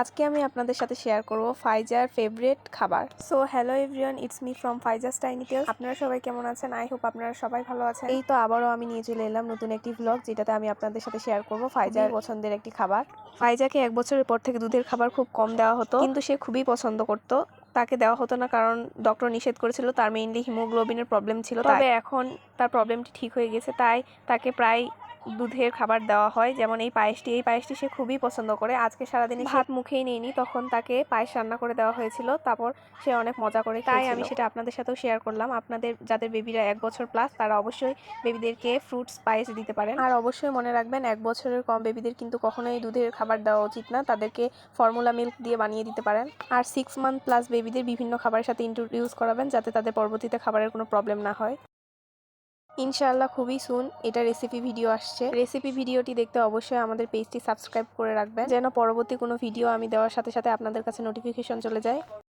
আজকে আমি আপনাদের সাথে শেয়ার করব ফাইজার ফেভারিট খাবার। So hello everyone it's me from Faizar tiny tales আপনারা সবাই কেমন আছেন? আই হোপ আপনারা সবাই ভালো আছেন। এই তো আবারও আমি নিয়ে চলে এলাম নতুন একটি ব্লগ যেটাতে আমি আপনাদের সাথে শেয়ার করব ফাইজার পছন্দের একটি খাবার। ফাইজাকে এক বছরের পর থেকে দুধের খাবার খুব কম দেওয়া হতো কিন্তু সে খুবই পছন্দ করতো। তাকে দেওয়া হতো না কারণ ডক্টর নিষেধ করেছিল তার মেইনলি হিমোগ্লোবিনের প্রবলেম ছিল। তবে এখন তার প্রবলেমটি ঠিক হয়ে গেছে তাই তাকে প্রায় দুধের খাবার দেওয়া হয়। যেমন এই পায়েসটি এই পায়েসটি সে খুবই পছন্দ করে। আজকে সারাদিন ভাত মুখেই নেয়নি। তখন তাকে পায়েস রান্না করে দেওয়া হয়েছিল। তারপর সে অনেক মজা করে তাই আমি সেটা আপনাদের সাথেও শেয়ার করলাম। আপনাদের যাদের বেবিরা এক বছর প্লাস তারা অবশ্যই বেবিদেরকে ফ্রুটস পায়েস দিতে পারেন। আর অবশ্যই মনে রাখবেন এক বছরের কম বেবিদের কিন্তু কখনোই দুধের খাবার দেওয়া উচিত না। তাদেরকে ফর্মুলা মিল্ক দিয়ে বানিয়ে দিতে পারেন। আর সিক্স মান্থ প্লাস বেবিদের বিভিন্ন খাবারের সাথে ইন্ট্রোডিউস করাবেন যাতে তাদের পরবর্তীতে খাবারের কোনো প্রবলেম না হয়। ইনশাআল্লাহ খুবই সুন এটা রেসিপি ভিডিও আসছে। রেসিপি ভিডিওটি দেখতে অবশ্যই আমাদের পেজটি সাবস্ক্রাইব করে রাখবেন। যেন পরবর্তী কোনো ভিডিও আমি দেওয়ার সাথে সাথে আপনাদের কাছে নোটিফিকেশন চলে যায়।